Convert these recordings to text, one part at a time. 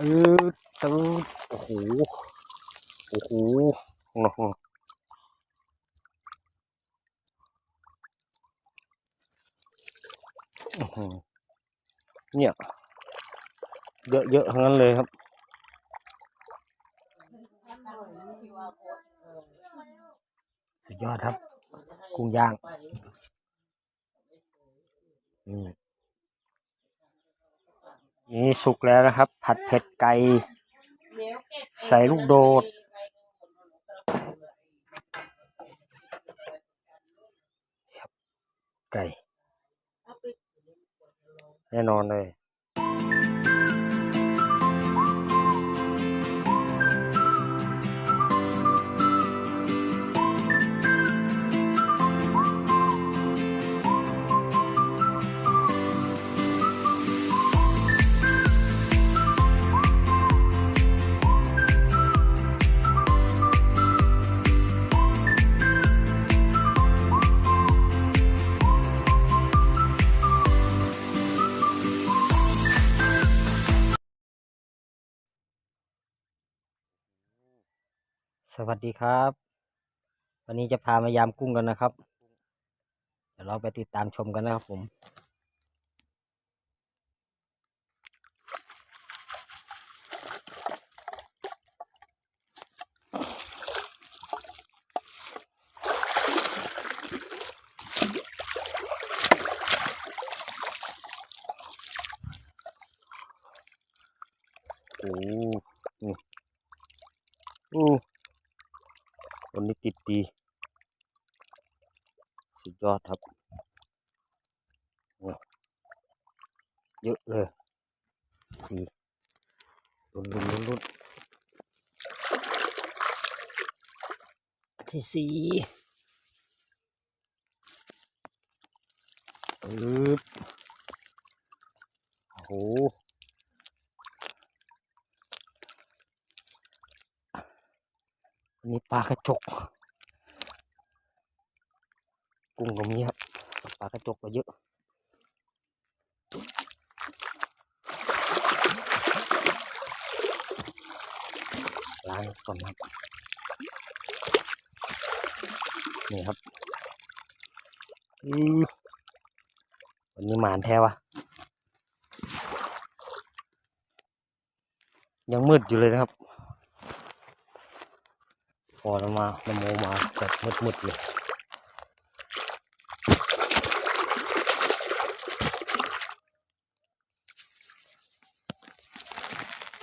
เออตืดโอ้โห โอ้โหโอ้โหอื้อหือเนี่ยเยอะๆทั้งนั้นเลยครับ สุดยอดครับ กุ้งย่าง อืม นี่สุกแล้วนะครับ ผัดเผ็ดไก่ใส่ลูกโดด ไก่ แน่นอนเลย สวัสดีครับ วันนี้จะพามายามกุ้งกันนะครับ เดี๋ยวเราไปติดตามชมกันนะครับผมโอ้โหนี่โอ้ วันนี้ติดดีสุดยอดครับโอ้เยอะเลยนี่ลุ้นลุ้นลุ้นลุ้นอันที่สี่ปึ๊บโอ้โหอันนี้ปลากระจก กุ้งก็มีครับปลากระจกก็เยอะล้างก่อนครับนี่ครับอือวันนี้หมานแท้วะยังมืดอยู่เลยนะครับ พอเรามานโมมาแบบมืดๆเลย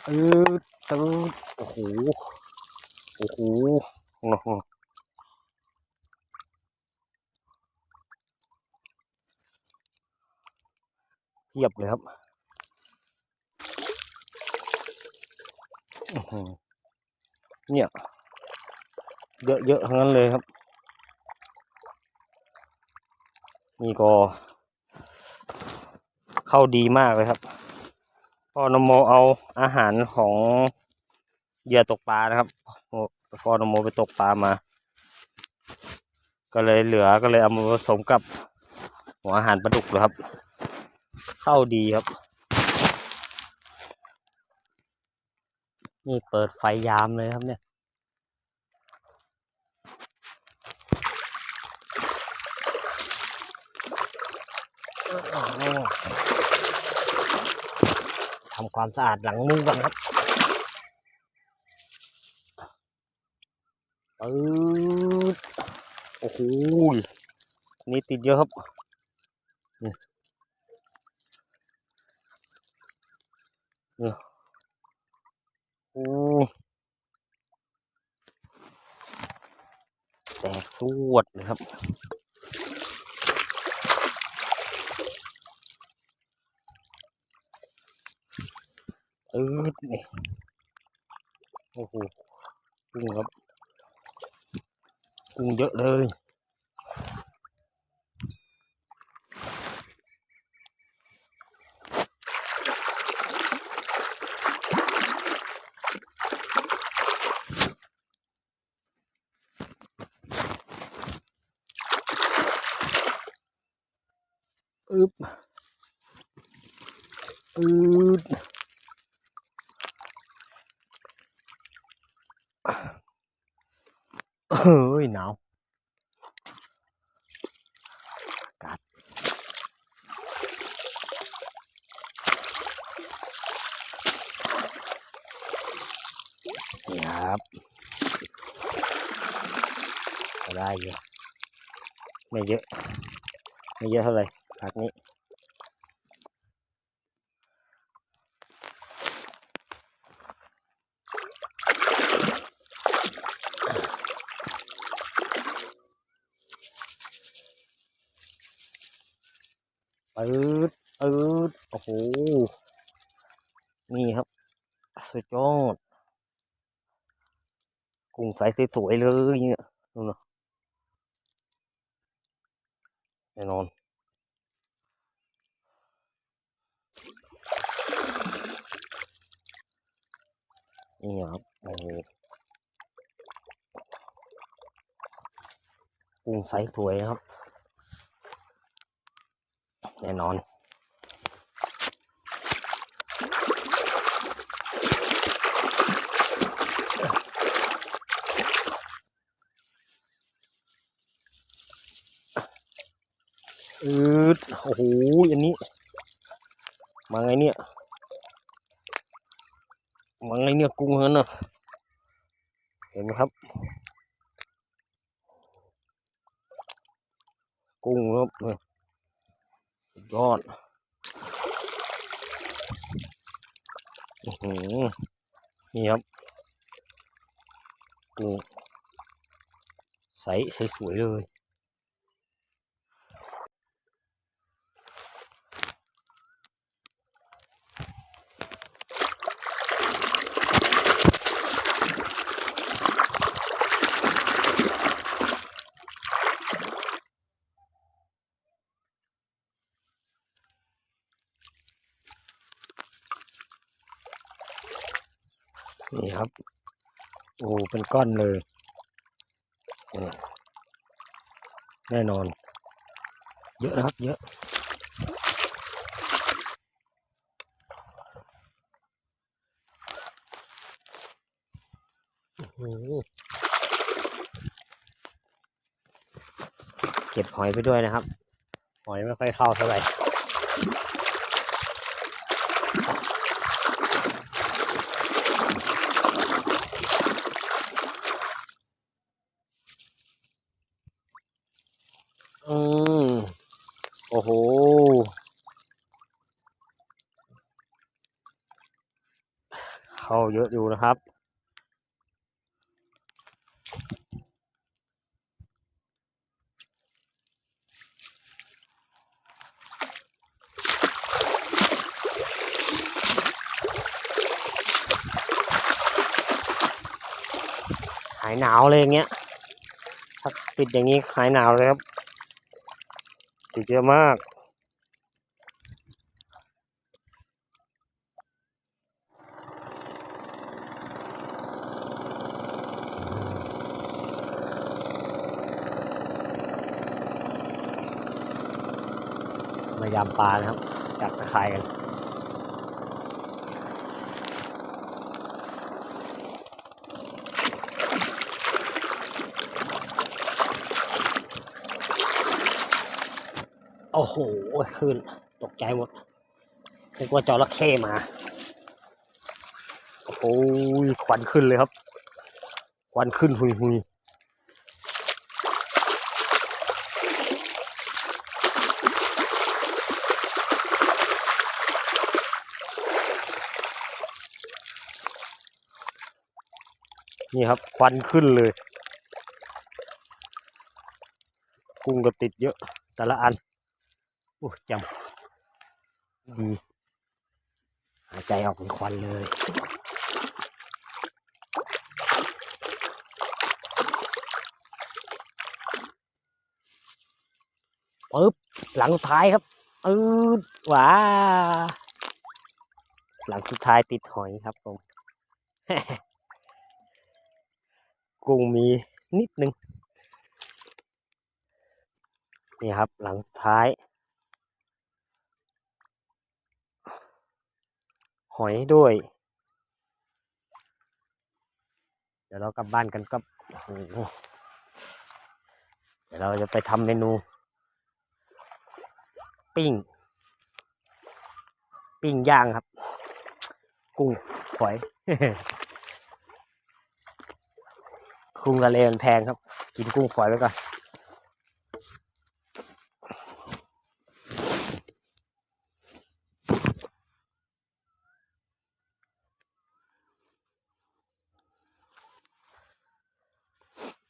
ออตืดโอ้โห โอ้โหโอ้โหเทียบเลยครับเนี่ย เยอะๆทั้งนั้นเลยครับ นี่ก็ เข้าดีมากเลยครับ พอนโมเอาอาหารของเหยื่อตกปลานะครับพอนโมไปตกปลามา ก็เลยเหลือก็เลยเอามาผสมกับหัวอาหารปลาดุกเลยครับ เข้าดีครับ นี่เปิดไฟยามเลยครับเนี่ย ทำความสะอาดหลังมุ้งก่อนครับปืดโอ้โหนี่ติดเยอะครับนี่นี่โอ้แตกสวดเลยครับ อืดนี่โอ้โหกุ้งครับกุ้งเยอะเลยอึบอืด หนาวอากาศ นี่ครับก็ได้อยู่ไม่เยอะ ไม่เยอะเท่าไหร่พักนี้ปืดปืดโอ้โห นี่ครับ สุดยอด กุ้งใสวยๆเลยเนี่ยนู่นะแน่นอนนี่ครับโอ้โหกุ้งใสสวยครับ แน่นอน อืดโอ้โหอันนี้ มาไงเนี่ย มาไงเนี่ยกุ้งเฮินน่ะเห็นไหมครับ กุ้งครับยอดอือหือนี่ครับกุ้งใสสวยๆเลย นี่ครับ โอ้เป็นก้อนเลยแน่นอน เยอะนะครับ เยอะเก็บหอยไปด้วยนะครับ หอยไม่ค่อยเข้าเท่าไหร่ อืมโอ้โห เข้าเย อะอยู่นะครับ หายหนาวเลยอย่างเงี้ยถ้าติดอย่างนี้หายหนาวเลยครับติดเยอะมาก มาปลานะครับ จากตะไคร่กันโอ้โหขึ้นตกใจหมดนึกว่าจระเข้มา โอ้โหควันขึ้นเลยครับ ควันขึ้นหุยหุย นี่ครับ ควันขึ้นเลย กุ้งก็ติดเยอะ แต่ละอันโอ้จำดีหายใจออกเป็นควันเลยปึ๊บหลังสุดท้ายครับอืดว้าหลังสุดท้ายติดหอยครับผม กุ้งมีนิดนึง นี่ครับหลังสุดท้าย หอยด้วย เดี๋ยวเรากลับบ้านกันก็เดี๋ยวเราจะไปทำเมนู ปิ้ง ปิ้งย่างครับ กุ้งฝอย กุ้งทะเลมันแพงครับ กินกุ้งฝอยไว้ก่อน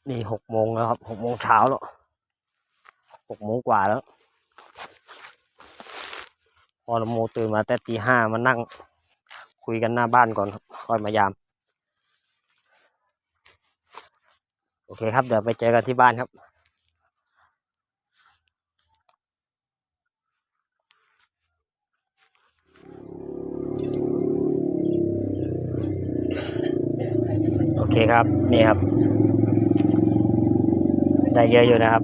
นี่หกโมงแล้วครับหกโมงเช้าแล้วหกโมงกว่าแล้ว พอละโมตื่นมาแต่ตีห้ามานั่งคุยกันหน้าบ้านก่อนครับค่อยมายาม โอเคครับ เดี๋ยวไปเจอกันที่บ้านครับโอเคครับ นี่ครับ ได้เยอะอยู่นะครับ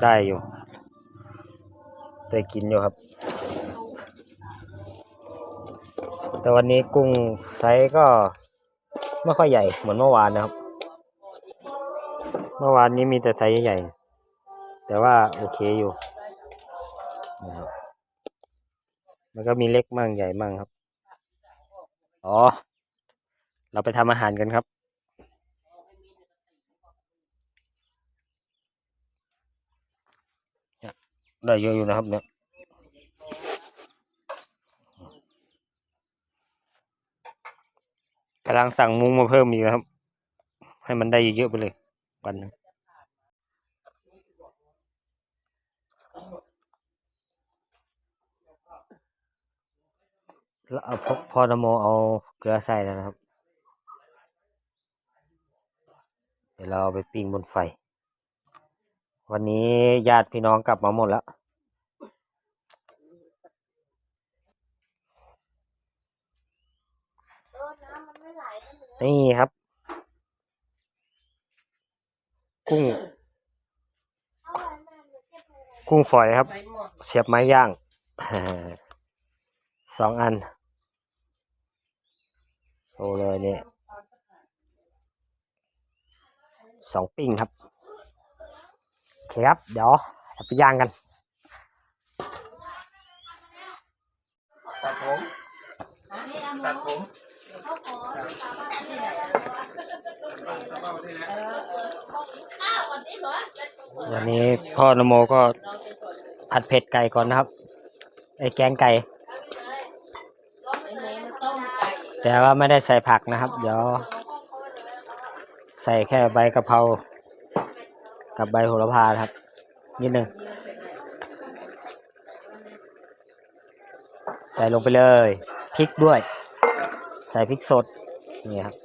ได้อยู่ได้กินอยู่ครับ แต่วันนี้กุ้งไซส์ก็ไม่ค่อยใหญ่เหมือนเมื่อวานนะครับ เมื่อวานนี้มีแต่ไซส์ใหญ่ แต่ว่าโอเคอยู่นะครับมันก็มีเล็กมั่งใหญ่มั่งครับ อ๋อ เราไปทำอาหารกันครับ ได้เยอะอยู่นะครับเนี่ยกำลังสั่งมุ้งมาเพิ่มอีกครับ ให้มันได้เยอะๆไปเลยวันนึงแล้วเอาพอพอนโมเอาเกลือใส่แล้วนะครับ เดี๋ยวเราเอาไปปิ้งบนไฟ วันนี้ญาติพี่น้องกลับมาหมดแล้ว นี่ครับ กุ้ง กุ้งฝอยครับ เสียบไม้ย่างสองอันโอ้เลยเนี่ยสองปิ้งครับโอเคครับ เดี๋ยวเราไปย่างกันตัดผมตัดผม วันนี้พ่อนโมก็ผัดเผ็ดไก่ก่อนนะครับ ไอ้แกงไก่ แต่ว่าไม่ได้ใส่ผักนะครับ เดี๋ยว ใส่แค่ใบกะเพรา กับใบโหระพาครับ นิดหนึ่งใส่ลงไปเลย พริกด้วย ใส่พริกสด นี่ครับ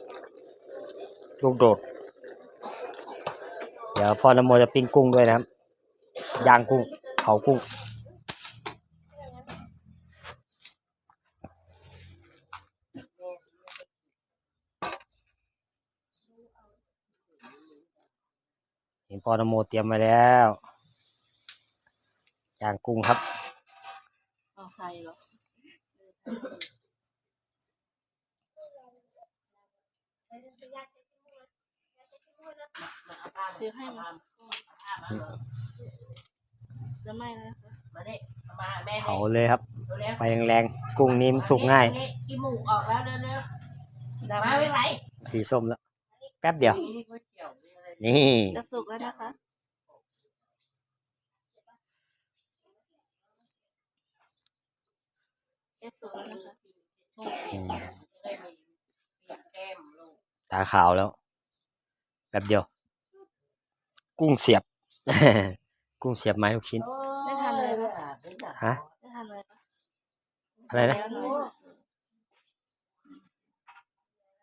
ลูกโดด เดี๋ยวพ่อนโมจะปิ้งกุ้งด้วยนะครับย่างกุ้งเผากุ้งเห็นพ่อนโมเตรียมมาแล้วย่างกุ้งครับเอาใครหรอ ซื้อให้มาจะไม่นะเนี่ยมาเผาเลยครับไฟแรงๆกุ้งนี้มันสุกง่ายกินหมูออกแล้วเร็วเร็วดำมาไม่ไหวสีส้มแล้ว แป๊บเดียว นี่จะสุกแล้วนะคะเอะสุกแล้วนะคะตาขาวแล้ว แป๊บเดียว กุ้งเสียบ กุ้งเสียบไม้ลูกชิ้นไม่ทานเลยนะฮะไม่ทานเลยนะอะไรนะแล้วหน่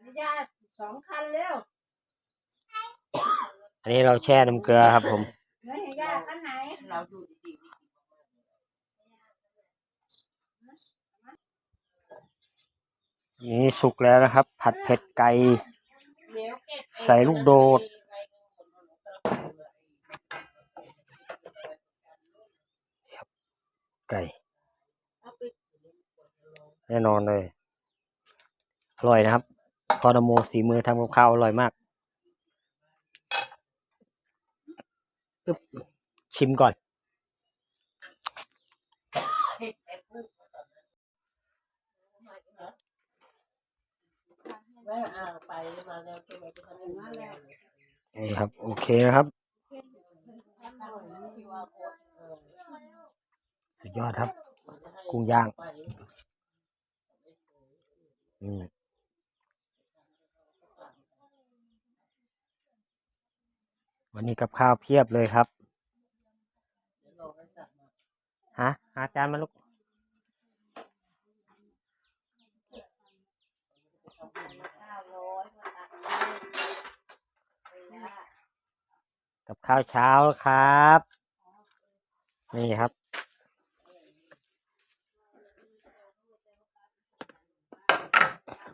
อยญาติสองคันแล้วอันนี้เราแช่น้ำเกลือครับผมเนื้อญาติคันไหน เราดูดีนี่สุกแล้วนะครับ ผัดเผ็ดไก่ๆเดี๋ยวเก็บ ใส่ลูกโดด ไก่ แน่นอนเลย อร่อยนะครับพอนโมสีมือทำกับข้าวอร่อยมากอึบชิมก่อน ม่อ่าไปมาแล้วใช่ไหมจะทำมาแล้วนี่ครับ โอเคนะครับ สุดยอดครับ กุ้งย่างอืมวันนี้กับข้าวเพียบเลยครับ ฮะหาจานมาลูก ข้าร้อยมาตักเลยกับข้าวเช้าครับ นี่ครับ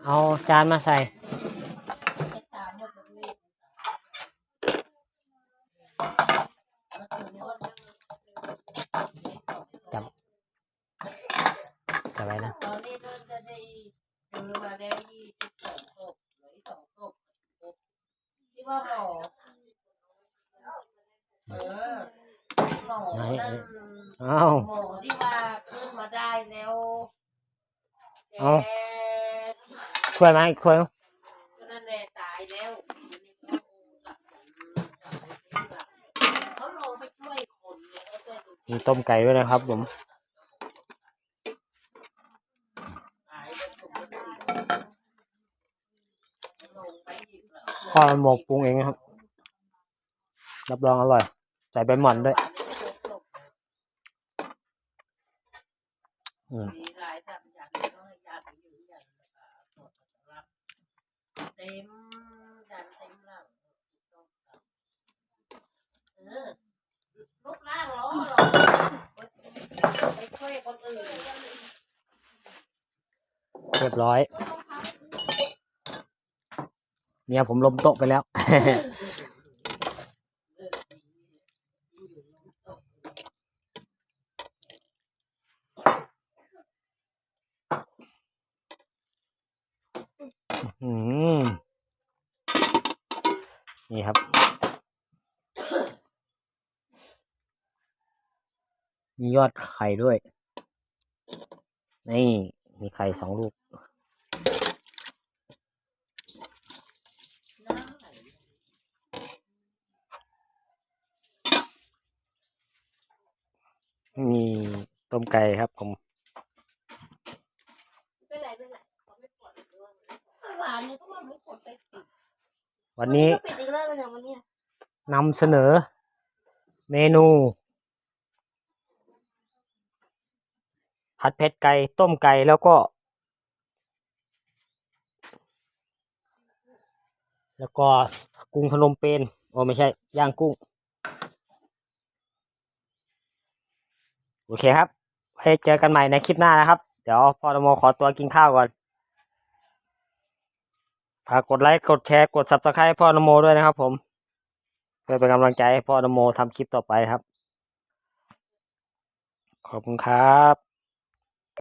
เอาจานมาใส่ ตามหมดเลย จับจับไว้นะ ตอนนี้เราจะได้ เจอมาแล้ยี่สิบสองศพเหลืออีกสองศพที่ว่าหมอเออหมอนั่นอ้าว หมอที่ว่าขึ้นมาได้แล้วแกเอา ช่วยมาอีกช่วยนั่นแหละตายแล้วเขาลงไปช่วยคนเนี่ยเขาจะดู มีต้มไก่ด้วยนะครับผม ตายแล้วถูกคนอื่นลงไป อีกแล้วพ่อมันหมกปรุงเองครับ รับรองอร่อย ใส่ใบหม่อนด้วยอืมมีหลายสามอย่างต้องให้ญาติไปอยู่อย่างรับเต็มยันเต็มหลังเออลูกล่างล้อหรอไปช่วยคนอื่นเรียบร้อย เนี่ยผมล้มโต๊ะไปแล้วอืมนี่ครับ มียอดไข่ด้วย นี่ มีไข่สองลูก มีต้มไก่ครับผมไม่เป็นไรไม่เป็นไรเขาไม่ปวดด้วยหวานเนี่ยก็ว่าไม่ควรไปติดวันนี้ก็ปิดอีกแล้วเลยอย่างวันเนี้ยนำเสนอ เมนูผัดเผ็ดไก่ต้มไก่แล้วก็ แล้วก็กุ้งพนมเปญโอ้ไม่ใช่ย่างกุ้ง โอเคครับให้เจอกันใหม่ในคลิปหน้านะครับ เดี๋ยวพอตโมขอตัวกินข้าวก่อน ฝากกดไลค์ กดแชร์ กดซับสไคร b ์พ่อนโมด้วยนะครับผม เพื่อเป็นกำลังใจให้พ่อนโมทำคลิปต่อไปครับ ขอบคุณครับ